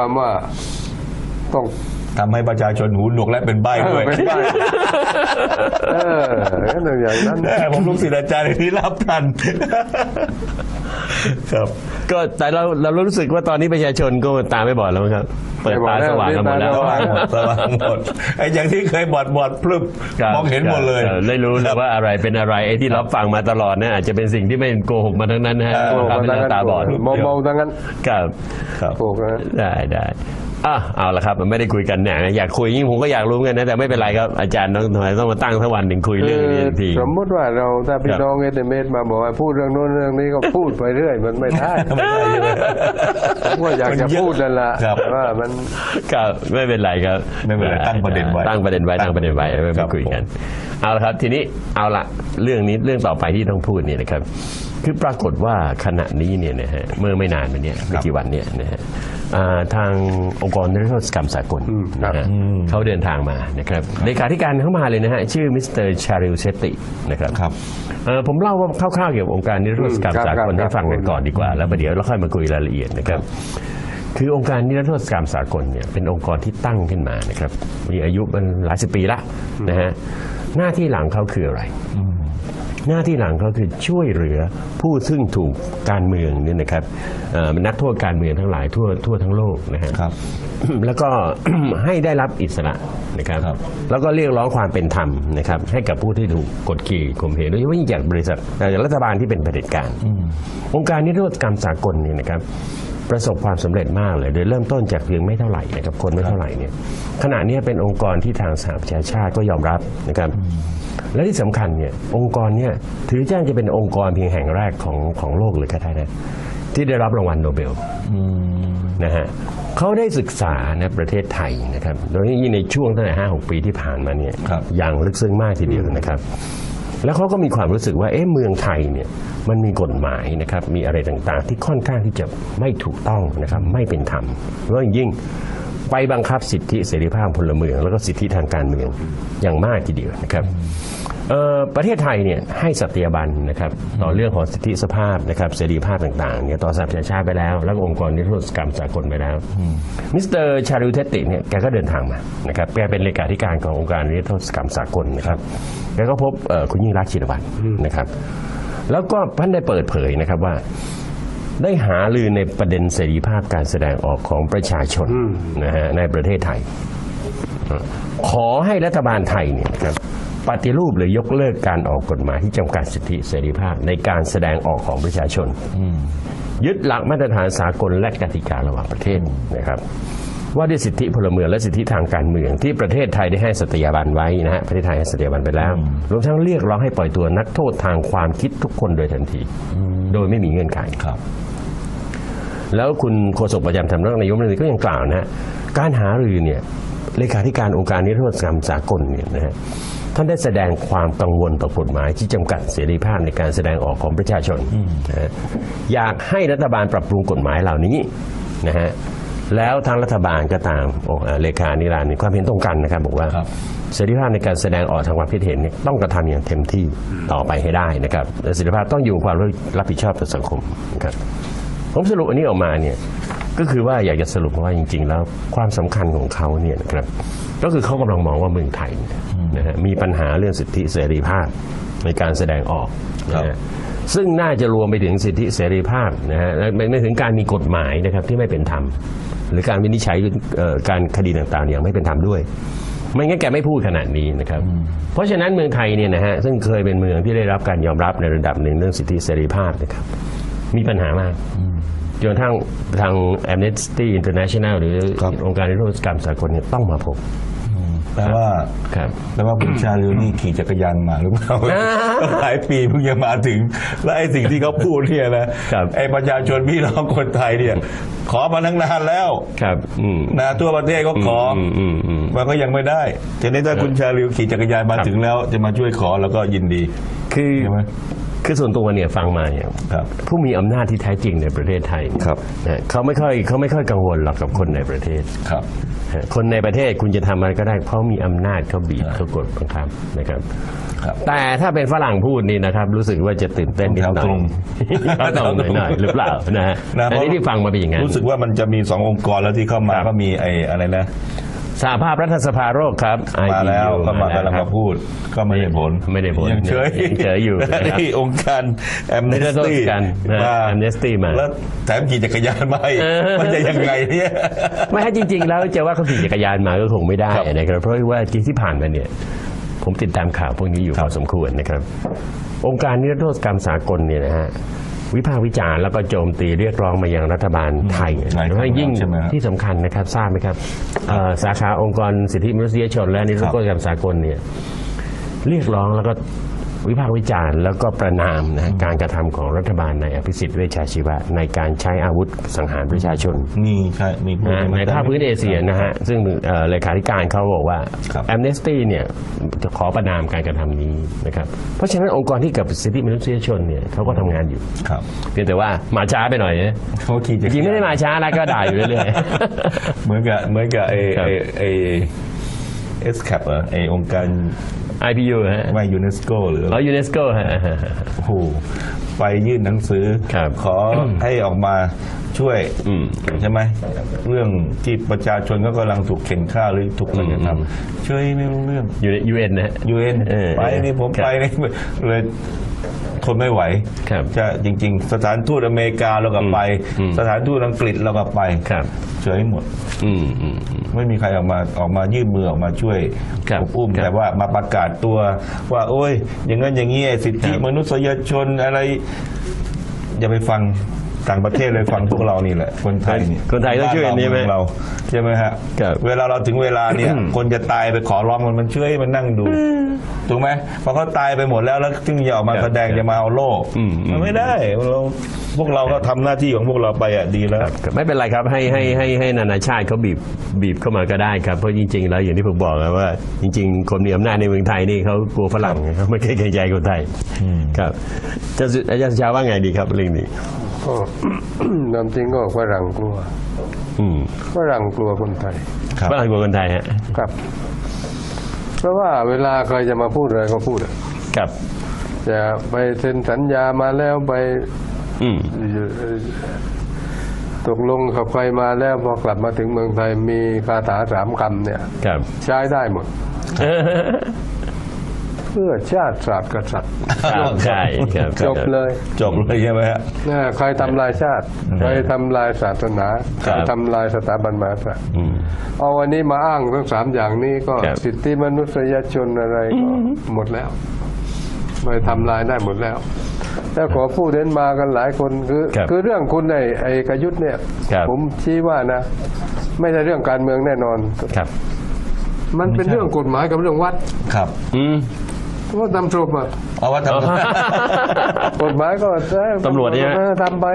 ความว่าต้องทำให้ประชาชนหูหนวกและเป็นใบ้ด้วย เป็นไปเออนั่นอย่างนั้นแม่ผมลูกศิษย์อาจารย์ที่รับทัน ครับ ก็แต่เราเรารู้สึกว่าตอนนี้ประชาชนก็ตาไม่บอดแล้วมั้งครับ เปิดตาสว่างกันหมดแล้วสว่างหมดสว่างหมดไอ้อย่างที่เคยบอดบอดพรึบครับมองเห็นหมดเลยออได้รู้เลยว่าอะไรเป็นอะไรไอ้ที่รับฟังมาตลอดเนี่ยอาจจะเป็นสิ่งที่ไม่โกหกมาทั้งนั้นนะฮะเออทำให้เราตาบอดมองมองทางนั้นครับครับถูกนะได้ได้อะเอาละครับมันไม่ได้คุยกันเนี่ยอยากคุยยิ่งผมก็อยากรู้เหมือนกันนะแต่ไม่เป็นไรครับอาจารย์ต้องทำไมต้องมาตั้งสักวันหนึ่งคุยเรื่องนี้ทันทีสมมติว่าเราถ้าพี่ครับน้องเอเมสมาบอกว่าพูดเรื่องโน้นเรื่องนี้ก็พูดไปเรื่อย มันไม่ได้ไม่ได้ใช่ไหมผมก็อยากจะพูดนั่นแหละครับ ว่ามันครับไม่เป็นไรครับไม่เป็นไรตั้งประเด็นไว้ตั้งประเด็นไว้ตั้งประเด็นไว้ไม่ครัมาบคุยกัน เอาละครับ ทีนี้เอาละเรื่องนี้เรื่องต่อไปที่ต้องพูดเนี่ยนะครับ คือปรากฏว่าขณะนี้เนี่ยนะฮะเมื่อไม่นานมาเนี้ไม่กี่วันเนี่ยนะฮะอ่าทางองค์กรนิรโทษกรรมสากลนะฮะเขาเดินทางมานะครับเลขาธิการเข้ามาเลยนะฮะชื่อมิสเตอร์ชาริลเชตตินะครับครับเอ่อผมเล่าว่าคร่าวๆเกี่ยวกับองค์การนิรโทษกรรมครับสากลครับให้ฟังกันก่อนดีกว่า แล้วประเดี๋ยวเราค่อยมาคุยรายละเอียดนะครับคือองค์การนิรโทษกรรมสากลเนี่ยเป็นองค์กรที่ตั้งขึ้นมานะครับมีอายุมันหลายสิบปีละนะฮะหน้าที่หลังเขาคืออะไร หน้าที่หลังเขาคือช่วยเหลือผู้ซึ่งถูกการเมืองเนี่ยนะครับเอ่อนักโทษการเมืองทั้งหลายทั่วทั่วทั้งโลกนะฮะ ครับ แล้วก็ ให้ได้รับอิสระนะครับ ครับ แล้วก็เรียกร้องความเป็นธรรมนะครับ ให้กับผู้ที่ถูกกดขี่ข่มเหงโดยเฉพาะยิ่งจากบริษัทเอ่อรัฐบาลที่เป็นเผด็จการ องค์การนิรโทษกรรมสากลเนี่ยนะครับ ประสบความสำเร็จมากเลย โดยเริ่มต้นจากเพียงไม่เท่าไหร่นะครับคนไม่เท่าไหร่เนี่ยขณะนี้เป็นองค์กรที่ทางสหประชาชาติก็ยอมรับนะครับ และที่สำคัญเนี่ยองค์กรเนี่ยถือจ้างจะเป็นองค์กรเพียงแห่งแรกของของโลกเลยก็ได้นะที่ได้รับรางวัลโนเบลนะฮะเขาได้ศึกษานะประเทศไทยนะครับโดยยิ่งในช่วงตั้งแต่ห้าหกปีที่ผ่านมาเนี่ยครับอย่างลึกซึ้งมากทีเดียวนะครับแล้วเขาก็มีความรู้สึกว่า เอ๊ะ เมืองไทยเนี่ย มันมีกฎหมายนะครับ มีอะไรต่างๆ ที่ค่อนข้างที่จะไม่ถูกต้องนะครับ ไม่เป็นธรรมแล้วอย่างยิ่ง ไปบังคับสิทธิเสรีภาพพลเมือง แล้วก็สิทธิทางการเมืองอย่างมากทีเดียวนะครับประเทศไทยเนี่ยให้สัตยาบันนะครับต่อเรื่องของสิทธิสภาพนะครับเสรีภาพต่างๆเนี่ยต่อสหประชาชาติไปแล้ว แล้วองค์กรนิรโทษกรรมสากลไปแล้วมิสเตอร์ชาริวเทติเนี่ยแกก็เดินทางมานะครับแกเป็นเลขาธิการขององค์การนิรโทษกรรมสากลนะครับแกก็พบคุณยิ่งรักชินวัตรนะครับ แล้วก็ท่านได้เปิดเผยนะครับว่า ได้หาลือในประเด็นเสรีภาพการแสดงออกของประชาชนนะฮะในประเทศไทย ขอให้รัฐบาลไทยเนี่ยนะครับปฏิรูปหรือยกเลิกการออกกฎหมายที่จำกัดสิทธิเสรีภาพในการแสดงออกของประชาชน ยึดหลักมาตรฐานสากลและกติการะหว่างประเทศนะครับว่าด้วยสิทธิพลเมืองและสิทธิทางการเมือง ที่ประเทศไทยได้ให้สัตยาบันไว้นะฮะประเทศไทยให้สัตยาบันไปแล้ว รวมทั้งเรียกร้องให้ปล่อยตัวนักโทษทางความคิดทุกคนโดยทันที โดยไม่มีเงื่อนไขครับ แล้วคุณโฆษกประจำสำนักนายกรัฐมนตรีก็ยังกล่าวนะฮะการหารือเนี่ยเลขาธิการองค์การนิรโทษกรรมสากลเนี่ยนะฮะท่านได้แสดงความกังวลต่อกฎหมายที่จำกัดเสรีภาพในการแสดงออกของประชาชนนะฮะอยากให้รัฐบาลปรับปรุงกฎหมายเหล่านี้นะฮะแล้วทางรัฐบาลก็ตามโอ้อ่าเลขานิรันดร์ความเห็นตรงกันนะครับบอกว่าเสรีภาพในการแสดงออกทางความคิดเห็นต้องกระทำอย่างเต็มที่ต่อไปให้ได้นะครับเสรีภาพต้องอยู่ความรับผิดชอบต่อสังคมนะครับ ผมสรุปอันนี้ออกมาเนี่ยก็คือว่าอยากจะสรุปว่าจริง ๆ แล้วความสำคัญของเขาเนี่ยนะครับก็คือเขากำลังมองว่าเมืองไทยเนี่ยนะฮะมีปัญหาเรื่องสิทธิเสรีภาพในการแสดงออกนะฮะซึ่งน่าจะรวมไปถึงสิทธิเสรีภาพนะฮะและไม่ไม่ถึงการมีกฎหมายนะครับที่ไม่เป็นธรรมหรือการวินิจฉัยเอ่อการคดีต่างๆอย่างไม่เป็นธรรมด้วย ไม่งั้นแกไม่พูดขนาดนี้นะครับ เพราะฉะนั้นเมืองไทยเนี่ยนะฮะซึ่งเคยเป็นเมืองที่ได้รับการยอมรับในระดับหนึ่งเรื่องสิทธิเสรีภาพนะครับมีปัญหามาก จนกระทั่งทาง Amnesty International หรือครับ องค์การนิรโทษกรรมสากลเนี่ยต้องมาพบแปลว่าครับ แปลว่าคุณชาลิวนี่ขี่จักรยานมาหรือเปล่าหลายปีเพิ่งจะมาถึง และไอ้สิ่งที่เขาพูดเนี่ยนะครับ ไอ้ประชาชนพี่น้องคนไทยเนี่ย ขอมาตั้งนานแล้วครับอืมนะทั่วประเทศก็ขออมอืมอืม มันก็ยังไม่ได้ทีนี้ถ้าคุณชาลิวขี่จักรยานมาครับ ถึงแล้ว จะมาช่วยขอแล้วก็ยินดี คือใช่ไหม คือส่วนตัวเนี่ยฟังมาเนี่ยครับผู้มีอำนาจที่แท้จริงในประเทศไทยครับ นะเขาไม่ค่อยเขาไม่ค่อยกังวลหรอกกับคนในประเทศ ครับ คนในประเทศคุณจะทำอะไรก็ได้ เพราะมีอำนาจเขาบีบเขากดบังคับนะครับ ครับ แต่ถ้าเป็นฝรั่งพูดนี่นะครับ รู้สึกว่าจะตื่นเต้นนิดหน่อยแถวตรงแถวตรงหน่อยๆหรือเปล่านะฮะนะอันนี้ที่ฟังมาเป็นอย่างนั้น รู้สึกว่ามันจะมีสององค์กรแล้วที่เข้ามาครับ ก็มีไอ้อะไรนะ สหภาพรัฐสภาโรคครับ มาแล้ว IPU ก็มากำลังครัมาบพูดก็ไม่ได้ผลไม่ได้ผลยังเฉยยังเฉยอยู่แล้วนี่องค์การแอมเนสนิรโทตี้ษกรรมนะ Amnesty มาแล้วแถมขี่จักรยานมาอีกมันจะยังไงเนี่ยไม่ให้จริง ๆ แล้วจะว่าเขาขี่จักรยานมาก็คงไม่ได้ครับนะครับเพราะว่าจริงที่ผ่านมาเนี่ยผมติดตามข่าวพวกนี้อยู่คพรับอสมควรนะครับ องค์การนิรโทษกรรมสากลเนี่ยนะฮะ วิพากษ์วิจารณ์แล้วก็โจมตีเรียกร้องมายังรัฐบาลไทยหลายครั้งแล้วยิ่งใช่ไหมครับที่สำคัญนะครับทราบไหมครับเอ่อสาขาองค์กรสิทธิมนุษยชนและนิรโทษกรรมสากลเนี่ยเรียกร้องแล้วก็ วิพากษ์วิจารณ์แล้วก็ประนามนะฮะการกระทำของรัฐบาลในอภิสิทธิ์เวชชาชีวะ ในการใช้อาวุธสังหารประชาชนมีใช่มีพูดนะในภาคพื้นเอเชียนะฮะ ซึ่งเอ่อเลขาธิการเขาบอกว่าครับแอมเนสตี้เนี่ยจะขอประนามการกระทำนี้นะครับ เพราะฉะนั้นองค์กรที่เกี่ยวกับสิทธิมนุษยชนเนี่ยเขาก็ทำงานอยู่ครับเพียงแต่ว่ามาช้าไปหน่อยนะเขาขี่จจักรริงๆไม่ได้ยานมาช้านะก็ด่าอยู่เรื่อยเหมือนกับเหมือนกับไอ้ครับไอ้ ไอ้เอสแคปเหรอไอ้องค์การๆ IPU ฮะไม่ยูเนสโกหรืออะไรแล้วยูเนสโกฮะ โอ้โห ไปยื่นหนังสือ ครับขอให้ออกมาช่วยอืมใช่ไหมเรื่องที่ประชาชนก็กำลังถูกเข็นฆ่าหรือถูกอะไรกันทอืมำช่วยไม่รู้เรื่อง อยู่ใน UN นะฮะ ยูเอ็นเออไปนี่ผมครับไปนี่เลยทนไม่ไหว ครับจะจริง ๆ สถานทูตอเมริกาเราก็ไป อืม สถานทูตอังกฤษเราก็ไปครับ เฉยหมด อืมอืมอืม ไม่มีใครออกมาออกมายื่นมือออกมาช่วยครับอบอุ้มครับแต่ว่ามาประกาศตัวว่า โอ้ย อย่างนั้นอย่างนี้ไอ้สิทธิครับมนุษยชนอะไรอย่าไปฟัง ต่างประเทศเลยฟังพวกเรานี่แหละคนไทยนี่คนไทยต้องช่วยอันนี้ไหมบ้าเราใช่ไหมฮะครับเวลาเราถึงเวลาเนี่ย คนจะตายไปขอร้องมันมันช่วยมันนั่งดูถูกไหมพอเขาตายไปหมดแล้วแล้วจึงจะออกมาครับแสดงจะมาเอาโล่อืมอืม มันไม่ได้เราพวกเราก็ทำหน้าที่ของพวกเราไปอะดีแล้ว ไม่เป็นไรครับให้ให้ให้ให้นานาชาติเขาบีบบีบเข้ามาก็ได้ครับ เพราะจริงๆแล้วอย่างที่ผมบอกนะว่า จริง ๆ คนมีอำนาจในเมืองไทยนี่เขากลัวฝรั่งเขาไม่เคยเกรงใจคนไทยครับจะอาจารย์สุชาว่าไงดีครับเรื่องนี้ก็ นำจริงก็ฝรั่งกลัวอืมฝรั่งกลัวคนไทย ครับฝรั่งกลัวคนไทยฮะครับ เพราะว่าเวลาใครจะมาพูดอะไรก็พูดอะครับ จะไปเซ็นสัญญามาแล้วไป อืม ตกลงกับใครมาแล้วพอกลับมาถึงเมืองไทยมีคาถาสามคำเนี่ย ครับ ใช้ได้หมด เพื่อชาติศาสตร์กษัตริย์ครับใช่ครับจบเลยจบเลยใช่ไหมฮะนะใครทำลายชาติ ใครทำลายศาสนาใครทำลายสถาบันมหากษัตริย์อืมเอาวันนี้มาอ้างทั้งสามอย่างนี้ก็ครับสิทธิมนุษยชนอะไรก็หมดแล้วไปทำลายได้หมดแล้วแล้วขอพูดเน้นมากันหลายคนคือครับคือเรื่องคุณไอ้ไอ้กยุทธ์เนี่ยครับผมชี้ว่านะ ไม่ใช่เรื่องการเมืองแน่นอนครับ มันเป็นเรื่องกฎหมายกับเรื่องวัดครับ อืม ว่าตำรวจอะเอาว่าทำ กฎหมายก็ใช่ตำรวจเนี่ยออทำไป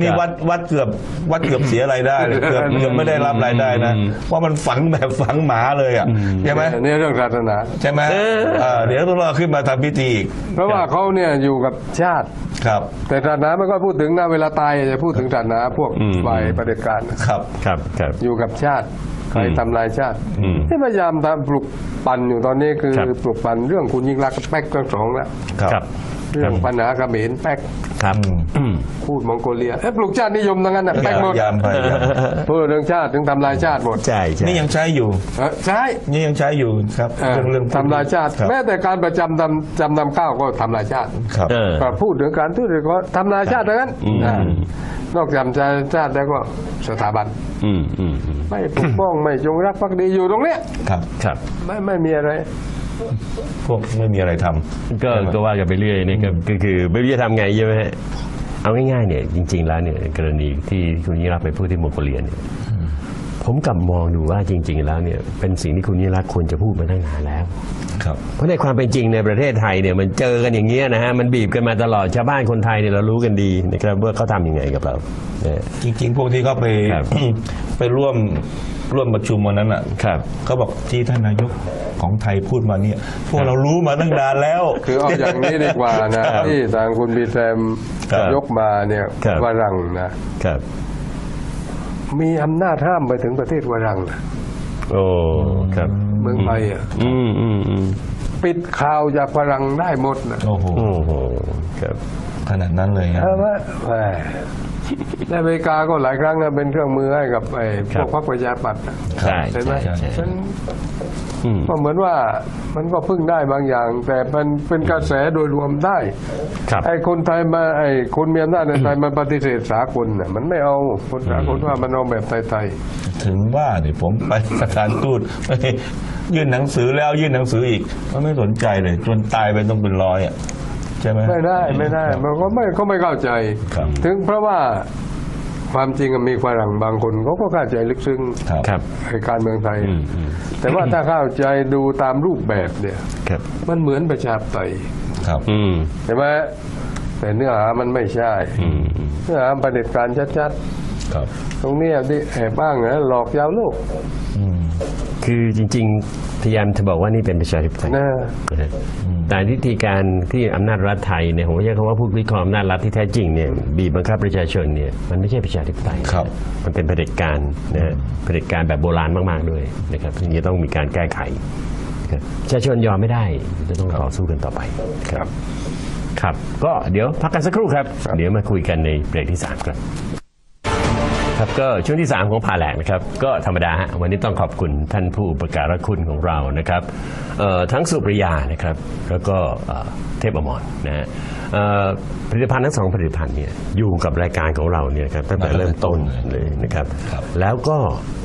นี่วัดวัดเกือบวัดเกือบเสียรายได้เลยเกือบเกือบไม่ได้รับรายได้นะว่ามันฝังแบบฝังหมาเลยอะใช่ไหมเนี่ยเรื่องศาสนา ใช่ไหมเออเดี๋ยวต้องรอขึ้นมาทำพิธีอีกเพราะว่าเขาเนี่ยอยู่กับชาติ ครับ แต่ศาสนาไม่ค่อยพูดถึงนะเวลาตายจะพูดถึงศาสนาพวกอืม ฝ่ายปฏิบัติการครับ ครับครับ อยู่กับชาติ ใครอืมทำลายชาติอืมที่พยายามทำปลุกปั่นอยู่ตอนนี้คือครับ ปลุกปั่นเรื่องคุณยิ่งรักษณ์แป๊กทั้งสองแล้ว ครับ เรื่องปัญหาเขมรแป๊ก ครับอืมพูดมองโกเลียเอ๊ะปลุกชาตินิยมทั้งนั้นนะแป๊กหมดพยายามพยายามพูดเรื่องชาติถึงทำลายชาติหมดใช่ใช่นี่ยังใช้อยู่เออใช่นี่ยังใช้อยู่ครับเออเรื่องเรื่องทำลายชาติครับแม้แต่การประจำจำจำนำข้าวก็ทำลายชาติครับเออก็พูดถึงการทุจริตก็ทำลายชาติทั้งนั้นอืมอ่านอกจากจะชาติแล้วก็สถาบันอืมอืมอืมไม่ปกป้องไม่จงรักภักดีอยู่ตรงเนี้ยครับครับไม่ไม่มีอะไร พวกไม่มีอะไรทำ ก็ก็ว่ากันไปเรื่อยนี่ครับก็คือไม่รู้จะทำไงใช่ไหมฮะเอาง่ายๆเนี่ยจริง ๆ แล้วเนี่ยกรณีที่คุณยิ่งรักษณ์ไปพูดที่มองโกเลียเนี่ยผมกลับมองดูว่าจริง ๆ แล้วเนี่ยเป็นสิ่งที่คุณยิ่งรักษณ์ควรจะพูดมาตั้งนานแล้ว ครับเพราะในความเป็นจริงในประเทศไทยเนี่ยมันเจอกันอย่างเงี้ยนะฮะมันบีบกันมาตลอดชาวบ้านคนไทยเนี่ยเรารู้กันดีนะครับว่าเขาทำยังไงกับเราเนี่ย จริง ๆ พวกที่เขาไป ครับ ไปร่วมร่วมประชุมวันนั้นอะครับ เขาบอกที่ท่านนายกของไทยพูดมาเนี่ย พวกเรารู้มาตั้งนานแล้ว คือเอาอย่างนี้ดีกว่านะครับที่ทางคุณบีแซมครับยกมาเนี่ยครับวรังนะ ครับ มีอำนาจห้ามไปถึงประเทศวรังนะ โอ้ครับ เมืองไทยอะอืมอืมอืมปิดข่าวจากวรังได้หมดนะโอ้โหโอ้โหครับ ขนาดนั้นเลยนะใช่ไหมแหม ในอเมริกาก็หลายครั้งนะเป็นเครื่องมือให้กับไอ้พครัวบกพรรคประชาธิปัตย์นะใช่เห็นไหมใช่ใช่ฉันอืมก็เหมือนว่ามันก็พึ่งได้บางอย่าง แต่มันเป็นกระแสโดยรวมได้ ครับ ไอ้คนไทยมาไอ้คนมีอำนาจในไทยมันปฏิเสธสากลน่ะมันไม่เอาคนสากลว่ามันเอาแบบไทยถึงว่าเนี่ยผมไปสถานทูตไปยื่นหนังสือแล้วยื่นหนังสืออีกมันไม่สนใจเลย จนตายไปต้องเป็นร้อยอะ ใช่ไหมๆไม่ได้ไม่ได้มันก็ไม่เขาไม่เข้าใจ ครับ ถึงเพราะว่าความจริงอะมีฝรั่งบางคนเขาก็เข้าใจลึกซึ้งครับครับไอ้การเมืองไทย อืมอืม แต่ว่าถ้าเข้าใจดูตามรูปแบบเนี่ย ครับ มันเหมือนประชาธิปไตยครับ อืมใช่ไหมแต่เนื้อหามันไม่ใช่ อืมอืมเนื้อหาประเด็จการชัดครับ ๆ ตรงเนี้ยที่แอบบ้างนะหลอกยาวโลกอืม คือจริงๆพยายามจะบอกว่านี่เป็นประชาธิปไตยนะนะฮะแต่วิธีการที่อำนาจรัฐไทยเนี่ยผมใช้คำว่าผู้ริครองอำนาจรัฐที่แท้จริงเนี่ยบีบบังคับประชาชนเนี่ยมันไม่ใช่ประชาธิปไตยครับ มันเป็นเผด็จการนะฮะเผด็จการแบบโบราณมากๆด้วยนะครับทีนี้ต้องมีการแก้ไขครับประชาชนยอมไม่ได้จะต้องต่อสู้กันต่อไปครับ ครับ ก็เดี๋ยวพักกันสักครู่ครับ เดี๋ยวมาคุยกันในเบรกที่3ครับ ครับก็ช่วงที่ 3 ของผ่าแหลกนะครับก็ธรรมดาฮะวันนี้ต้องขอบคุณท่านผู้อุประการคุณของเรานะครับเอ่อทั้งสุปริยานะครับแล้วก็เอ่อเทพอมรนะฮะเอ่อผลิตภัณฑ์ทั้งสองผลิตภัณฑ์เนี่ยอยู่กับรายการของเราเนี่ยครับตั้งแต่เริ่มต้นเลยนะครับครับแล้วก็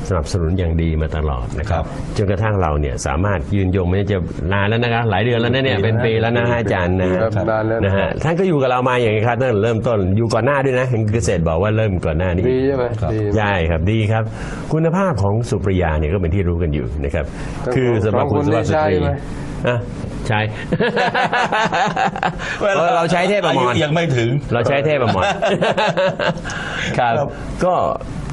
สนับสนุนอย่างดีมาตลอดนะครับครับจนกระทั่งเราเนี่ยสามารถยืนยงไม่จะนานแล้วนะครับหลายเดือนแล้วนะเนี่ยเป็นปีแล้วนะฮะอาจารย์นะฮะ ครับนานแล้ว นะฮะท่านก็อยู่กับเรามาอย่างนี้ครับตั้งแต่เริ่มต้นอยู่ก่อนหน้าด้วยนะเห็นเกษตรบอกว่าเริ่มก่อนหน้านี้ดีใช่ไหมครับดี ใช่ครับดีครับ คุณภาพของสุปริยาเนี่ยก็เป็นที่รู้กันอยู่นะครับทั้งคือสำหรับคุณสสุองคนภาพสได้ตรีใช้ไหมอะใช้ เราใช้เทพอมรอายุยังไม่ถึง เราใช้เทพอมร ครับ ครับก็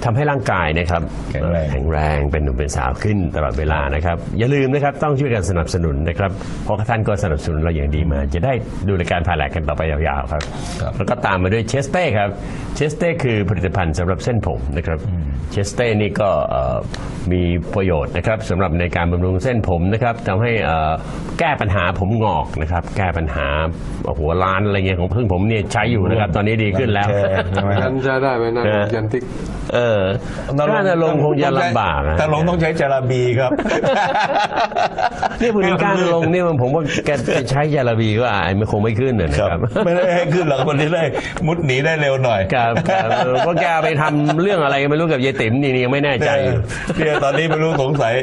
ทำให้ร่างกายนะครับแข็งแรงแข็งแรงเป็นหนุ่มเป็นสาวขึ้นตลอดเวลานะครับ อย่าลืมนะครับต้องช่วยกันสนับสนุนนะครับ เพราะท่านก็สนับสนุนเราอย่างดีมา จะได้ดูรายการผ่าแหลกกันต่อไปยาวๆครับครับแล้วก็ตามมาด้วยเชสเต้ครับเชสเต้คือผลิตภัณฑ์สำหรับเส้นผมนะครับเชสเต้นี่ก็เอ่อมีประโยชน์นะครับสำหรับในการบำรุงเส้นผมนะครับทำให้เอ่อแก้ปัญหาผมงอกนะครับ แก้ปัญหาหัวล้านอะไรเงี้ยของพึ่งผมเนี่ยใช้อยู่นะครับ ตอนนี้ดีขึ้นแล้วแชร์ใช่ไหมคยัรับนใช้ได้ไหมนะเออยันทิกเออถ้าจะลงคงจะลำบากนะแต่ลงต้องใช้จาราบีครับนี่พูดถึงการลงเนี่ยมันผมว่าแกจะใช้ยาลาบีก็อาจไม่คงไม่ขึ้นนะคครัรับบไม่ได้ให้ขึ้นหรอกมันจะได้มุดหนีได้เร็วหน่อยครับครับเออเพราะแกไปทำเรื่องอะไรก็ไม่รู้กับยายติ๋มนี่ยังไม่แน่ใจเนี่ยเนี่ยตอนนี้ไม่รู้สงสัย